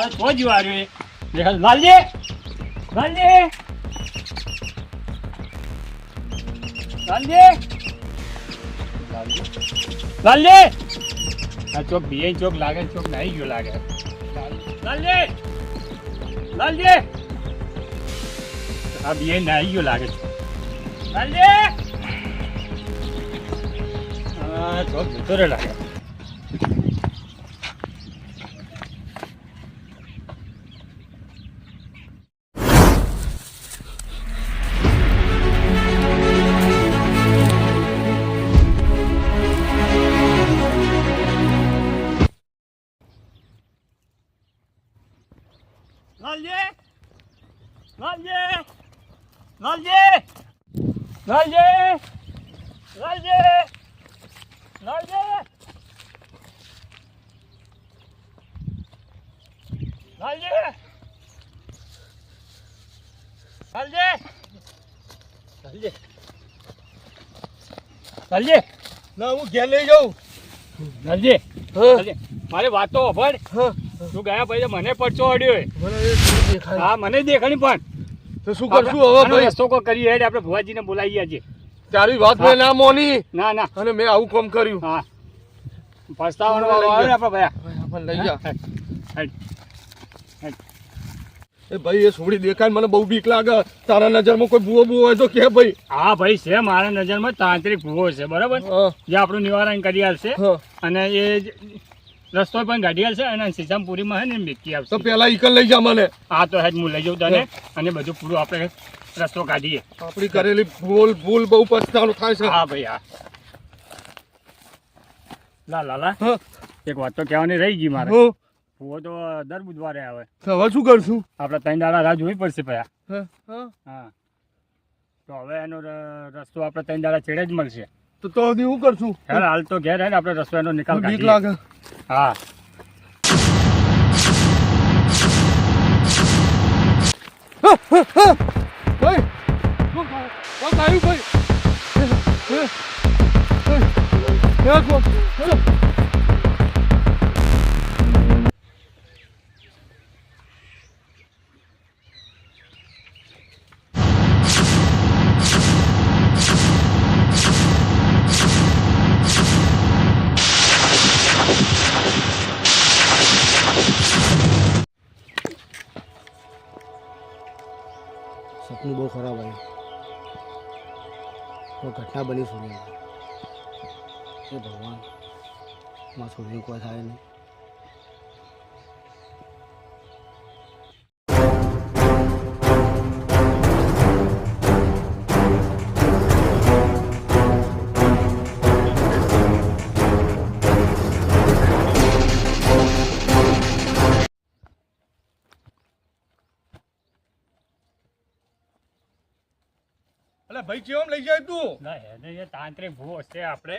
લાલ તો જ વાર્યો એ. લાલજી લાલજી લાલજી લાલજી આ ચોક બીએ ચોક લાગે ચોક નાઈ ગયો લાગે. લાલજી લાલજી આ બીએ નાઈ ગયો લાગે. લાલજી આ ચોક જતો લાગે. લાલજી લાલજી લાલજી લાલજી ના હું ઘેર લઈ જાઉં. લાલજી મારી વાત તો હા. તું ગયા પછી મને પડચો અડ્યો હા મને દેખાણી પણ. તો શું કરશું હવે ભાઈ? રસ્તો કો કરી હેડ આપણે ભુવાજીને બોલાવીએ આજે. તારી વાત મેં ના મોની. ના ના. અને મેં આવું કામ કર્યું. હા. પસ્તાવાનો આવે ને આપણે ભયા. આપણને લઈ જા. હેડ. એ ભાઈ એ સોડી દેખાય મને બહુ બીક લાગે. તારા નજરમાં કોઈ ભૂવો ભૂવો હોય તો કે ભાઈ. હા ભાઈ છે મારા નજરમાં તાંત્રિક ભૂવો છે બરાબર? જે આપણું નિવારણ કરી આવશે અને એ રસ્તો પણ ગાડી આવશે અને સીસામપુરીમાં હે ને મેકી તો આવશે પેલા ઈકલ લઈ જા મને. હા તો હેડ હું લઈ જાઉં તને અને બધું પૂરું આપણે રસ્તો કાઢીએ. આપણી કરેલી ભૂલ ભૂલ બહુ પછતાણું થાય છે. હા ભાઈ હા. લા લા લા. એક વાત તો કહેવાની રહી ગઈ મારે. હું તો દર બુધવારે આવે. તો હવે શું કરશું? આપણે ત્રણ દાડા રાહ જોવી પડશે પયા હા? હા. હા. તો હવે એનો રસ્તો આપણે ત્રણ દાડા છેડે જ મળશે. તો તો હજી હું કરશું? હેર હાલ તો ઘેર હે ને આપણે રસ્તો એનો નિકાલ બીક લાગે. હા. ભાઈ ભાઈ? ભાઈ ભાઈ બહુ ખરાબ આવી. કોઈ ઘટના બની છોડી એ ભગવાનમાં છોડી કોઈ થાય નહીં. ભાઈ કેમ લઈ જાય તું? ના એને એ તાંત્રિક ભૂવો છે આપણે.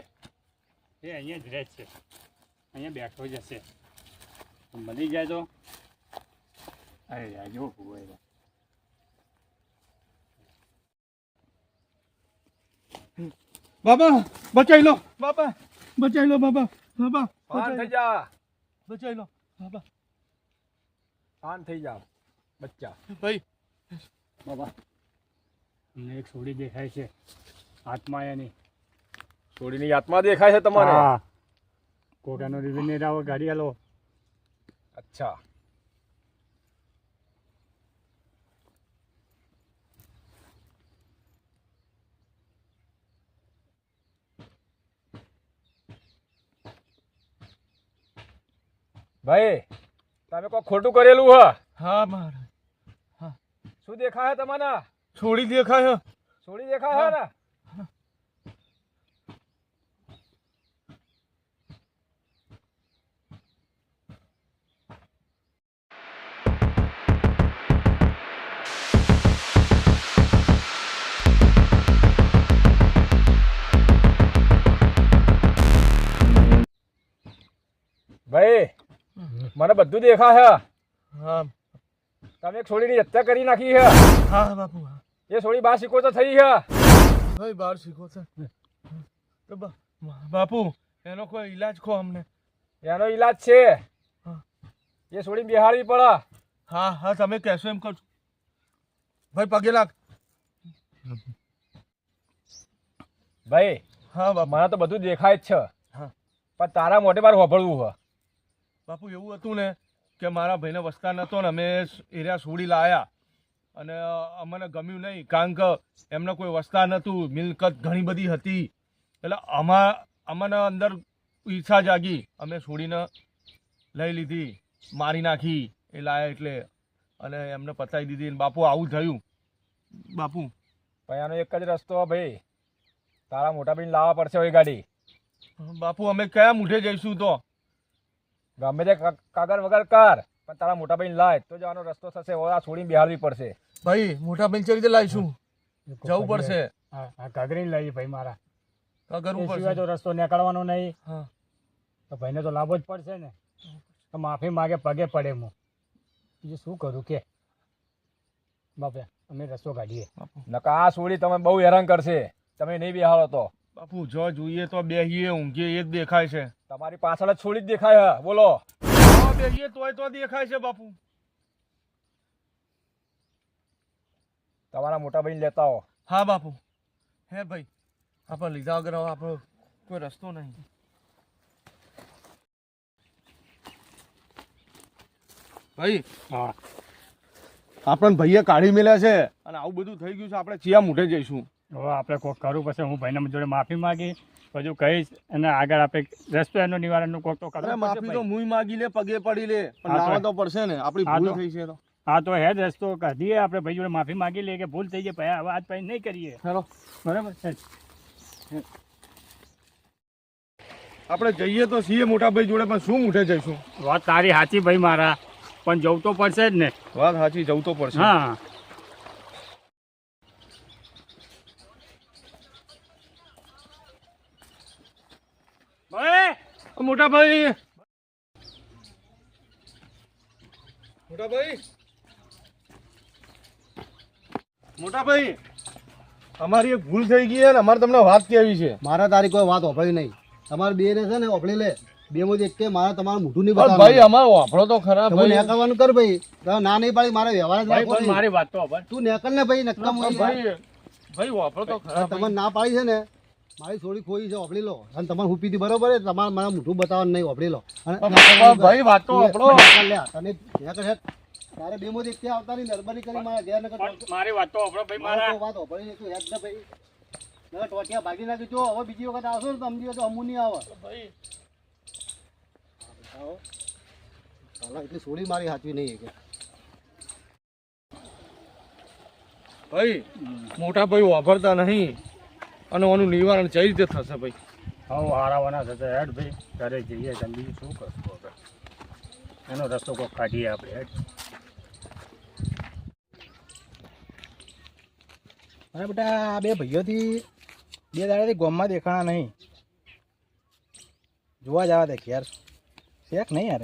એ અહીંયા જ રહે છે. અહીંયા બેઠો જ હશે મળી જાય તો. અરે યાર જો ભૂવો બાબા બચાઈ લો. બાબા. બચાઈ લો બાબા. બાબા પાન થઈ જા. બચાવી બચાઈ લો બાબા. પાન થઈ જા બચ્ચા. ભાઈ. બાબા. અમને એક સોડી દેખાય છે. આત્મા એની. સોડીની આત્મા દેખાય છે તમારે? હા. કોકાનો રીઝન ને રાવો ગાડી આલો અચ્છા. ભાઈ તમે કોઈ ખોટું કરેલું હા? હા મારા શું દેખાય છે તમારે? છોડી દેખાય. છોડી દેખાય ને. ભાઈ મને બધું દેખાય તમે છોડીની હત્યા કરી નાખી છે હા બાપુ હા. એ થોડી બાર શીખો તો થઈ છે બાર શીખો તો બાપુ એનો કોઈ ઈલાજ ખો અમને. એનો ઈલાજ છે. એ થોડી બિહાડવી પડે. હા હા તમે કહેશો એમ કરજો ભાઈ પગે લાગ. ભાઈ હા બાપુ. મને તો બધું દેખાય જ છે. પણ તારા મોટે મારે હોભળવું હ બાપુ એવું હતું ને કે મારા ભાઈને વસતા નહોતો ને અમે એરિયા છોડી લાયા. અને અમને ગમ્યું નહીં કારણ કે એમને કોઈ વસતા નહોતું મિલકત ઘણી બધી હતી. એટલે અમા અમને અંદર ઈચ્છા જાગી અમે છોડીને લઈ લીધી મારી નાખી એ લાયા એટલે. અને એમને પતાવી દીધી બાપુ આવું થયું. બાપુ? પૈયાનો આનો એક જ રસ્તો ભાઈ. તારા મોટા ભાઈને લાવવા પડશે એ ગાડી. બાપુ અમે કયા મૂઠે જઈશું તો? ગમે તે કાગળ વગર કર પણ તારા મોટા ભાઈને લાય તો જવાનો રસ્તો થશે. ઓળા આ છોડીને બિહારવી પડશે. ભાઈ મોટા પંચર રીતે લાવીશું. જવું પડશે. હા ઘાઘરી લઈએ ભાઈ મારા. તો એ તો રસ્તો નીકળવાનો નહીં. હા. તો ભાઈને તો લાભો જ પડશે ને. તો માફી માગે પગે પડે હું. બીજું શું કરું કે? બાપે અમે રસ્તો કાઢીએ. નકા આ છોડી તમે બહુ હેરાન કરશે. તમે નહીં બેહાડો તો. બાપુ જો જોઈએ તો બેહીએ ઊંઘીએ એ જ દેખાય છે. તમારી પાછળ જ છોડી જ દેખાય બોલો. બેહીએ તોય તો દેખાય છે બાપુ. તમારા મોટા ભાઈ લેતા આવો. હા બાપુ. હે ભાઈ. આપણે લીધા વગર આપણો કોઈ રસ્તો નહીં. ભાઈ. હા. આપણને ભાઈએ કાઢી મેલ્યા છે. અને આવું બધું થઈ ગયું છે આપણે ચિયા મૂઠે જઈશું. હવે આપણે કોક કરવું પડશે. હું ભાઈના જોડે માફી માગી બધું કહીશ અને આગળ આપણે રસ્તો એનું નિવારણનું કોક તો અરે માફી તો હું માગી લે પગે પડી લે. પણ લાવવા તો પડશે ને. આપણી ભૂલ થઈ છે તો. હા તો હે રસ્તો કાઢીએ આપણે ભાઈ જોડે માફી માગી લઈએ કે ભૂલ થઈ જાય ભાઈ હવે આજ પછી નહીં કરીએ. ચલો બરાબર? આપણે જઈએ તો છીએ મોટા ભાઈ જોડે પણ શું ઉઠે જઈશું? વાત તારી સાચી ભાઈ મારા પણ જવું તો પડશે જ ને. વાત સાચી જવું તો પડશે. હા. ભાઈ! મોટા ભાઈ! મોટા ભાઈ! મોટા ભાઈ અમારી એક ભૂલ થઈ ગઈ છે ને અમારે તમને વાત કેવી છે? મારા તારી કોઈ વાત ઓફળી નહીં. તમારે બે ને છે ને ઓફળી લે. બે માં એક કે મારે તમારું મોઢું નહીં પણ ભાઈ અમારો વાપરો તો ખરા ભાઈ. નેકળવાનું કર ભાઈ. ના નહીં પાડી મારે વ્યવહાર જ. મારી વાત તો તું નેકળ ને ભાઈ નક્કમ ભાઈ ભાઈ વાપરો તો ખરા તમે ના પાડી છે ને મારી થોડી ખોઈ છે ઓપડી લો. અને તમારે હું પીધી બરોબર છે તમારે મારા મોઢું બતાવવાનું નહીં ઓફળી લો. અને ભાઈ વાત તો આપણો લે તને. તારે બે માં ત્યાં આવતા નહીં નરબરી કરી મારા ઘેર નકર મારી વાત તો આપણો ભાઈ મારા વાત નહીં, તું હેઠ ને ભાઈ નકર ટોટિયા ભાગી નાખી જો હવે બીજી વખત આવશો ને તો સમજી તો અમુ નહીં આવે. ભાઈ આવો. ચાલો, એટલી સોડી મારી હાચવી નહીં કે ભાઈ મોટા ભાઈ વાપરતા નહીં અને આનું નિવારણ કઈ રીતે થશે ભાઈ. હવે હારાવાના થશે હેડ ભાઈ ઘરે જઈએ તમે બીજું શું કરશું હવે? એનો રસ્તો કોઈ કાઢીએ આપણે હેડ. અરે બેટા આ બે ભાઈઓથી બે દાડાથી ગોમમાં દેખાણા નહીં. જોવા જવા દે યાર. શેખ નહીં યાર.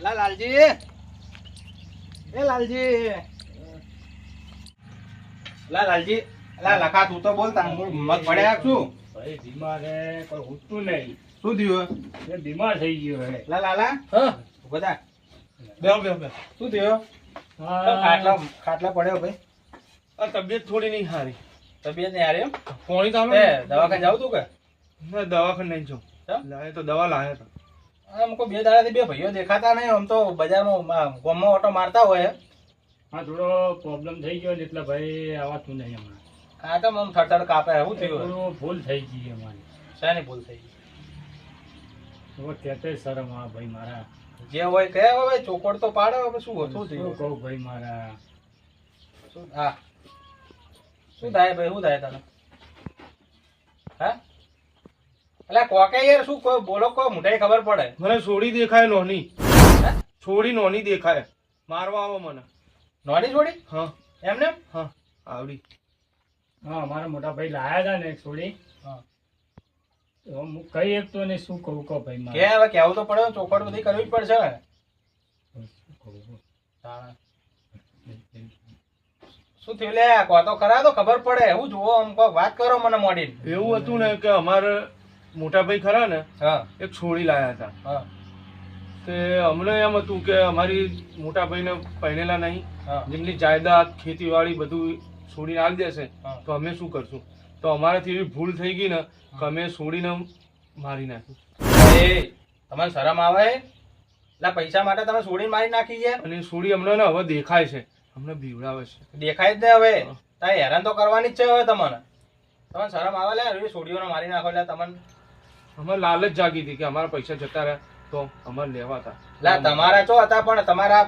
લાલજી. એ લાલજી. લાલજી. લા લખા તું તો બોલતા મગ પડ્યા છું ભાઈ બીમાર હે કોઈ ઉઠતું નહીં. શું થયું એ બીમાર થઈ ગયો હે. લાલા. હા. બધા બે બે બે શું થયો? હા. ખાટલા ખાટલા પડ્યો ભાઈ. આ તબિયત થોડી નહીં સારી. તબિયત નહીં હારી એમ? ફોણી તો દવાખાને જાવ તું કે? ના દવાખાને નહીં જાઉં? લાય તો દવા લાયા તો. અમુક બે દાડાથી બે ભાઈઓ દેખાતા નહીં આમ તો બજારમાં ગોમમાં ઓટો મારતા હોય. હા થોડો પ્રોબ્લેમ થઈ ગયો ને એટલે ભાઈ આવાતું નહીં હમણાં. હા તો આમ થડથડ કાપે. એવું થયું? ભૂલ થઈ ગઈ અમારી. શાની ભૂલ થઈ ગઈ? તો કહેતે શરમ આ ભાઈ મારા. જે હોય કે હવે ચોખવટ તો પાડે હવે શું શું શું થયું? કહું ભાઈ મારા? શું હા. શું થાય ભાઈ શું થાય તને? હા? એટલે કોકે યાર શું કોઈ બોલો કોઈ મોટાઈ ખબર પડે. મને છોડી દેખાય નોની. હે? છોડી નોની દેખાય. મારવા આવો મને. નોની છોડી? હા. એમને? હા. આવડી. હા મારા મોટા ભાઈ લાયા હતા ને છોડી. હા. કઈ એક તો ને શું કહું કહો ભાઈ કે હવે કેવું તો પડે ચોખવટ બધી કરવી જ પડશે. શું થયું લે કહો તો ખરા તો ખબર પડે. હું જોવો આમ કહો વાત કરો મને મોડી એવું હતું ને કે અમારે મોટા ભાઈ ખરા ને હા. એક છોડી લાયા હતા. હા. તે અમને એમ હતું કે અમારી મોટા ભાઈને પહેરેલા નહીં. હા. જેમની જાયદાદ ખેતીવાડી બધું છોડીને આવી દેશે તો અમે શું કરશું? તો અમારાથી એવી ભૂલ થઈ ગઈ ને કે અમે છોડીને મારી નાખ્યું એ તમને શરમ આવે? એટલે પૈસા માટે તમે છોડીને મારી નાખી છે. અને છોડી અમને ને હવે દેખાય છે. અમને બીવડાવે છે. દેખાય જ ને હવે. તારે હેરાન તો કરવાની જ છે હવે તમને. તમને શરમ આવે લે છોડીઓને મારી નાખો એટલે તમને. અમારે લાલચ જાગી હતી કે અમારા પૈસા જતા રહ્યા તો અમારે લેવા હતા. લા તમારા ચો હતા પણ તમારા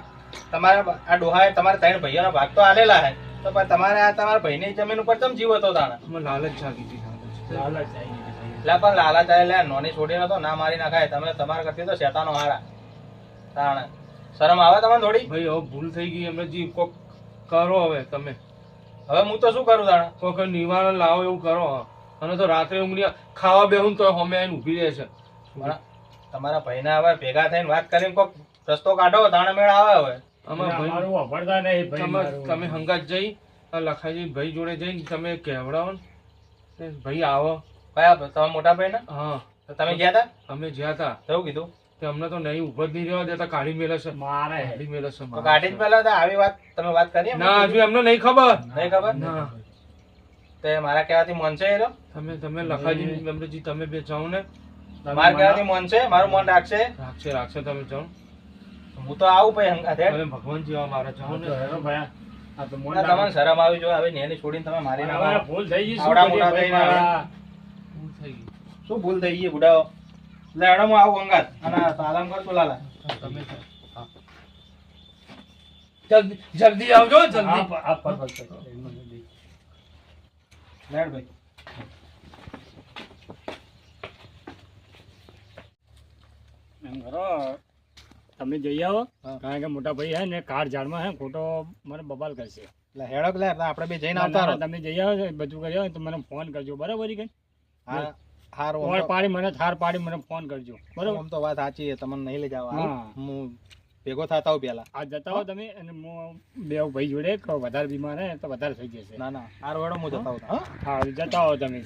તમારા આ ડોહાએ તમારા ત્રણ ભાઈઓનો ભાગ તો આલેલા હે. તો પણ તમારે આ તમારા ભાઈની જમીન ઉપર ચમ જીવ હતો તાણે? મને લાલચ જાગી હતી લાલચ. એટલે પણ લાલચ ચાલે નોની છોડીને તો ના મારી નાખાય. તમે તમારા કરતી તો શેતાનો હારા. તાણે. શરમ આવે તમને થોડી? ભાઈ હવે ભૂલ થઈ ગઈ એમને જી કોક કરો હવે તમે. હવે હું તો શું કરું તાણે? કોક નિવારણ લાવો એવું કરો. અને તો રાત્રે ઊંઘની ખાવા બેહું તો હમે આવીને ઊભી રહે છે. તમારા ભાઈને હવે ભેગા થઈને વાત કરીને કોક રસ્તો કાઢો તાણે મેળ આવે હવે. ભાઈ ભાઈ તમે હંગાત જઈ લખાજી ભાઈ જોડે જઈને તમે કહેવડાવો ને. ભાઈ આવો. કયા તમારા મોટા ભાઈને? હા. તમે ગયા હતા અમે જ્યાં હતા એવું કીધું? તે અમને તો નહીં ઊભો જ નહીં રહેવા દેતા કાઢી મેલે છે. મારે. કાઢી મેલે છે તો કાઢી જ પેલા તો આવી વાત તમે વાત કરી? ના હજુ એમને નહીં ખબર. નહીં ખબર? ના. તે મારા કહેવાથી મન છે એરો તમે તમે લખાજી મેમરજી તમે બે જાઓ ને. મારા કહેવાથી મન છે મારું મન રાખશે. રાખશે રાખશે તમે જાઓ. હું તો આવું ભાઈ હંગાથે. ભગવાન જેવા મારા હા, ને તો હેરો ભાઈ. આ તો મોન ના, તમને શરમ આવી જોઈએ હવે નેની છોડીને તમે મારી હવે ભૂલ થઈ ગઈ શું આવડા મોટા? ભૂલ થઈ ગઈ. શું ભૂલ થઈ ગઈ બુડાઓ? લે હેડો આવું હંગાત. અને સાલામ કર લાલા. તમે જલ્દી જલ્દી આવજો જલ્દી. પર- પર-. લેડ ભાઈ. એમ કરો. તમે જઈ આવો. કારણ કે મોટા ભાઈ હે ને કાર ઝાડમાં હે ખોટો મને બબાલ કરશે. એટલે હેડક લે આપણે બે જઈને આવતા રહો. તમે જઈ આવો બધું કરી આવો તો મને ફોન કરજો બરાબર કે? હારું પાડી મને થાર પાડી મને ફોન કરજો બરાબર? આમ તો વાત સાચી છે તમને નહીં લઈ જવા હું. ભેગો થતા હોઉં પેલા આ જતા હો તમે અને હું બે ભાઈ જોડે વધારે બીમાર હે તો વધારે થઈ જશે. ના ના હાર વાળો હું જતા હોઉં. હા હા જતા હો તમે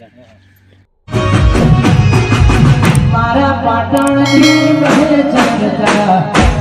ત્યાં. પાટણ પાટણની બહે જગતા